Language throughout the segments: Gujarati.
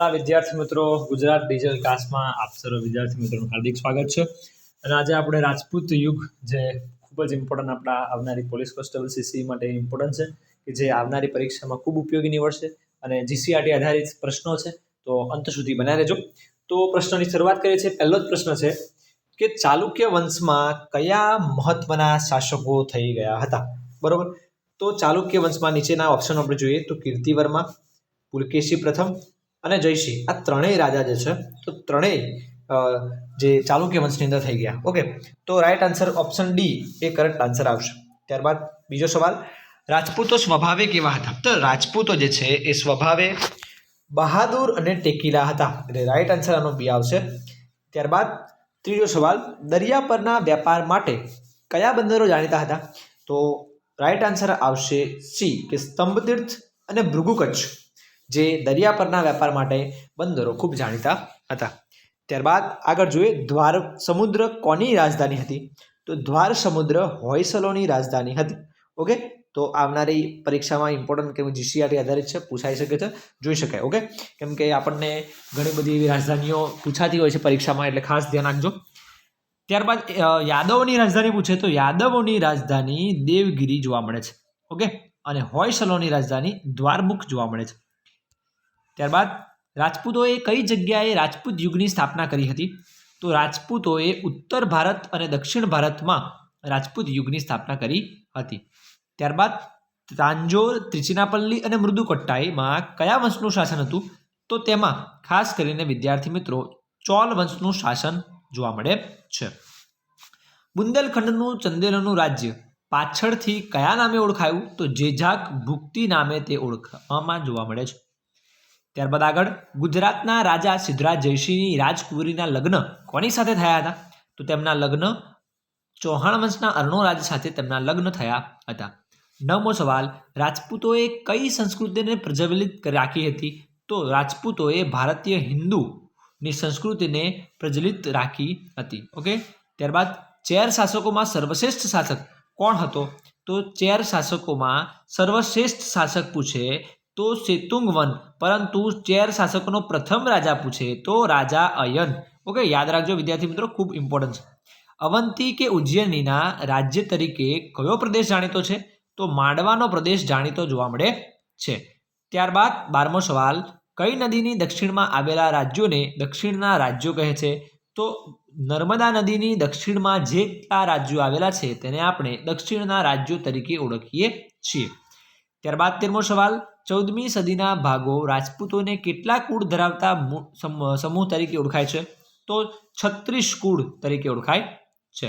વિદ્યાર્થી મિત્રો, ગુજરાત ડિજિટલ ક્લાસમાં આપ સર્વ વિદ્યાર્થી મિત્રોનું હાર્દિક સ્વાગત છે. અને આજે આપણે રાજપૂત યુગ, જે ખૂબ જ ઇમ્પોર્ટન્ટ આપણા આવનારી પોલીસ કોન્સ્ટેબલ સીસી માટે ઇમ્પોર્ટન્ટ છે, કે જે આવનારી પરીક્ષામાં ખૂબ ઉપયોગી નીવડશે અને જીસીઆરટી આધારિત પ્રશ્નો છે, તો અંત સુધી બનાવી રહેજો. તો પ્રશ્નની શરૂઆત કરીએ છીએ. પહેલો જ પ્રશ્ન છે કે ચાલુક્ય વંશમાં કયા મહત્વના શાસકો થઈ ગયા હતા? બરોબર? તો ચાલુક્ય વંશમાં નીચેના ઓપ્શન આપણે જોઈએ તો કીર્તિવર્મા, પુલકેશી પ્રથમ અને જયસિંહ આ ત્રણેય રાજા જે છે, તો ત્રણેય જે ચાલુક્ય વંશની અંદર થઈ ગયા. ઓકે, તો રાઈટ આન્સર ઓપ્શન ડી એ કરેક્ટ આન્સર આવશે. ત્યારબાદ બીજો સવાલ, રાજપૂતો સ્વભાવે કેવા હતા? તો રાજપૂતો જે છે એ સ્વભાવે બહાદુર અને ટેકીલા હતા. એટલે રાઈટ આન્સર આનો બી આવશે. ત્યારબાદ ત્રીજો સવાલ, દરિયા પરના વેપાર માટે કયા બંદરો જાણીતા હતા? તો રાઈટ આન્સર આવશે સી કે સ્તંભતીર્થ અને ભૃગુકચ્છ. જે દરિયા પરના વેપાર માટે બંદરો ખૂબ જાણીતા હતા. ત્યારબાદ આગળ જોઈએ દ્વાર સમુદ્ર કોની રાજધાની હતી? તો દ્વાર સમુદ્ર હોયસલોની રાજધાની હતી. ઓકે? તો આવનારી પરીક્ષામાં ઇમ્પોર્ટન્ટ કેમ જીસીઆરટી આધારિત છે, પૂછાઈ શકે છે, જોઈ શકાય. ઓકે? કેમ કે આપણને ઘણી બધી એવી રાજધાનીઓ પૂછાતી હોય છે પરીક્ષામાં, એટલે ખાસ ધ્યાન રાખજો. ત્યારબાદ યાદવોની રાજધાની પૂછે તો યાદવોની રાજધાની દેવગિરી જોવા મળે છે. ઓકે? અને હોયસલોની રાજધાની દ્વારમુખ જોવા મળે છે. ત્યારબાદ રાજપૂતોએ કઈ જગ્યાએ રાજપૂત યુગની સ્થાપના કરી હતી? તો રાજપૂતોએ ઉત્તર ભારત અને દક્ષિણ ભારતમાં રાજપૂત યુગની સ્થાપના કરી હતી. ત્યારબાદ તાંજોર, ત્રિચિનાપલ્લી અને મૃદુકટ્ટાઈમાં કયા વંશનું શાસન હતું? તો તેમાં ખાસ કરીને વિદ્યાર્થી મિત્રો ચોલ વંશનું શાસન જોવા મળે છે. બુંદેલખંડનું ચંદેલનું રાજ્ય પાછળથી કયા નામે ઓળખાયું? તો જેજાક ભુક્તિ નામે તે ઓળખવામાં જોવા મળે છે. ત્યારબાદ આગળ ગુજરાતના રાજા સિદ્ધરાજ જયસિંહની રાજકુંવરીના લગ્ન કોની સાથે થયા હતા? તો તેમના લગ્ન ચૌહાણ વંશના અર્ણોરાજ સાથે તેમના લગ્ન થયા હતા. નવમો સવાલ, રાજપૂતોએ કઈ સંસ્કૃતિને પ્રજ્વલિત રાખી હતી? તો રાજપૂતોએ ભારતીય હિન્દુની સંસ્કૃતિને પ્રજ્વલિત રાખી હતી. ઓકે? ત્યારબાદ ચેર શાસકોમાં સર્વશ્રેષ્ઠ શાસક કોણ હતો? તો ચેર શાસકોમાં સર્વશ્રેષ્ઠ શાસક પૂછે તો સેતુંગવન. પરંતુ ચેર શાસકોનો પ્રથમ રાજા પૂછે તો રાજા અયન. ઓકે, યાદ રાખજો વિદ્યાર્થી મિત્રો, ખૂબ ઇમ્પોર્ટન્ટ છે. અવંતી કે ઉજ્જૈનીના રાજ્ય તરીકે કયો પ્રદેશ જાણીતો છે? તો માંડવાનો પ્રદેશ જાણીતો જોવા મળે છે. ત્યારબાદ બારમો સવાલ, કઈ નદીની દક્ષિણમાં આવેલા રાજ્યોને દક્ષિણના રાજ્યો કહે છે? તો નર્મદા નદીની દક્ષિણમાં જે આ રાજ્યો આવેલા છે, તેને આપણે દક્ષિણના રાજ્યો તરીકે ઓળખીએ છીએ. ત્યારબાદ તેરમો સવાલ ચૌદમી સદીના ભાગો રાજપૂતોને કેટલા કુળ ધરાવતા સમૂહ તરીકે ઓળખાય છે. તો છત્રીસ કુળ તરીકે ઓળખાય છે.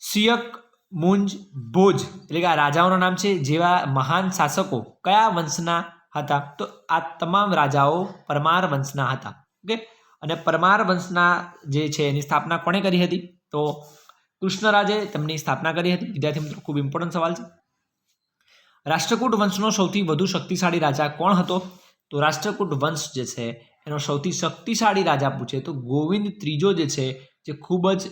સિયક, મુંજ, ભોજ એટલે કે આ રાજાઓના નામ છે, જેવા મહાન શાસકો કયા વંશના હતા? તો આ તમામ રાજાઓ પરમાર વંશના હતા. ઓકે? અને પરમાર વંશના જે છે, એની સ્થાપના કોણે કરી હતી? તો કૃષ્ણરાજે તેમની સ્થાપના કરી હતી. વિદ્યાર્થી મિત્રો, ખૂબ ઇમ્પોર્ટન્ટ સવાલ છે. રાષ્ટ્રકૂટ વંશનો સૌથી વધુ શક્તિશાળી રાજા કોણ હતો? તો રાષ્ટ્રકૂટ વંશ જે છે, એનો સૌથી શક્તિશાળી રાજા પૂછે તો ગોવિંદ ત્રીજો જે છે, જે ખૂબ જ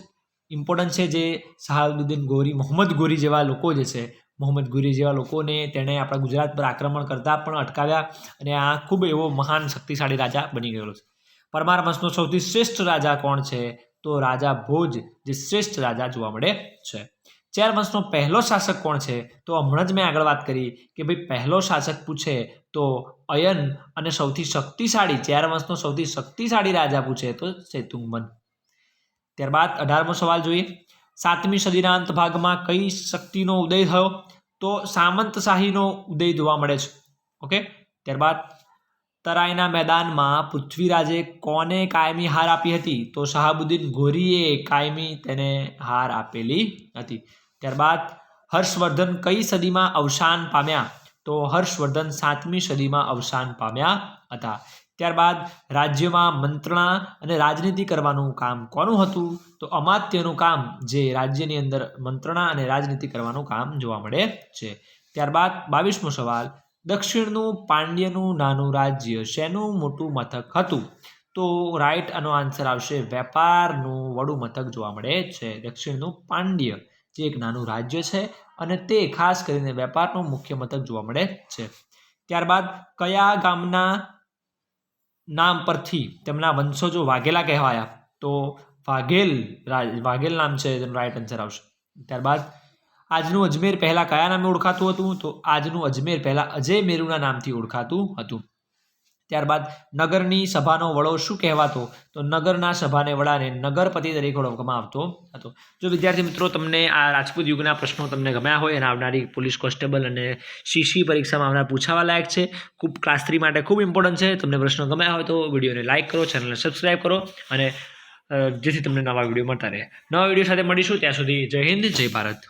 ઇમ્પોર્ટન્ટ છે, જે સહાબુદ્દીન ગોરી, મોહમ્મદ ગોરી જેવા લોકો જે છે, મોહમ્મદ ગોરી જેવા લોકોને તેણે આપણા ગુજરાત પર આક્રમણ કરતા પણ અટકાવ્યા અને આ ખૂબ એવો મહાન શક્તિશાળી રાજા બની ગયેલો છે. પરમાર વંશનો સૌથી શ્રેષ્ઠ રાજા કોણ છે? તો રાજા ભોજ, જે શ્રેષ્ઠ રાજા જોવા મળે છે. ચેર વંશનો પહેલો શાસક કોણ છે? તો હમણાં જ મેં આગળ વાત કરી કે ભાઈ પહેલો શાસક પૂછે તો અયન અને સૌથી શક્તિશાળી, ચેર વંશનો સૌથી શક્તિશાળી રાજા પૂછે તો સેતુંગમન. ત્યારબાદ અઢારમો સવાલ જોઈએ. સાતમી સદીના અંત ભાગમાં કઈ શક્તિનો ઉદય થયો? તો સામંતશાહીનો ઉદય જોવા મળે છે. ઓકે? ત્યારબાદ તરાઈના મેદાનમાં પૃથ્વીરાજે કોને કાયમી હાર આપી હતી? તો શહાબુદ્દીન ઘોરીએ કાયમી તેને હાર આપેલી હતી. ત્યારબાદ હર્ષવર્ધન કઈ સદીમાં અવસાન પામ્યા? તો હર્ષવર્ધન સાતમી સદીમાં અવસાન પામ્યા હતા. ત્યારબાદ રાજ્યમાં મંત્રણા અને રાજનીતિ કરવાનું કામ કોનું હતું? તો અમાત્યનું કામ જે રાજ્યની અંદર મંત્રણા અને રાજનીતિ કરવાનું કામ જોવા મળે છે. ત્યારબાદ બાવીસમો સવાલ, દક્ષિણનું પાંડ્યનું નાનું રાજ્ય શેનું મોટું મથક હતું? તો રાઈટ આનો આન્સર આવશે વેપારનું વડું મથક જોવા મળે છે, દક્ષિણનું પાંડ્ય. જે એક નાનું રાજ્ય છે અને તે ખાસ કરીને વેપારનું મુખ્ય મથક જોવા મળે છે. ત્યારબાદ કયા ગામના નામ પરથી તેમના વંશજો વાઘેલા કહેવાયા, તો વાઘેલ વાઘેલ નામ છે તેનો રાઈટ આન્સર આવશે. ત્યારબાદ આજનું અજમેર પહેલાં કયા નામે ઓળખાતું હતું? તો આજનું અજમેર પહેલાં અજય મેરુના નામથી ઓળખાતું હતું. ત્યારબાદ નગરની સભાનો વડો શું કહેવાતો? તો નગરના સભાને વડાને નગરપતિ તરીકે ઓળખવામાં આવતો હતો. જો વિદ્યાર્થી મિત્રો, તમને આ રાજપૂત યુગના પ્રશ્નો તમને ગમ્યા હોય અને આવનારી પોલીસ કોન્સ્ટેબલ અને સીસી પરીક્ષામાં આવનાર પૂછાવા લાયક છે, ખૂબ ક્લાસ થ્રી માટે ખૂબ ઇમ્પોર્ટન્ટ છે, તમને પ્રશ્નો ગમ્યા હોય તો વિડીયોને લાઇક કરો, ચેનલને સબસ્ક્રાઈબ કરો અને જેથી તમને નવા વીડિયો મળતા રહે. નવા વીડિયો સાથે મળીશું, ત્યાં સુધી જય હિન્દ, જય ભારત.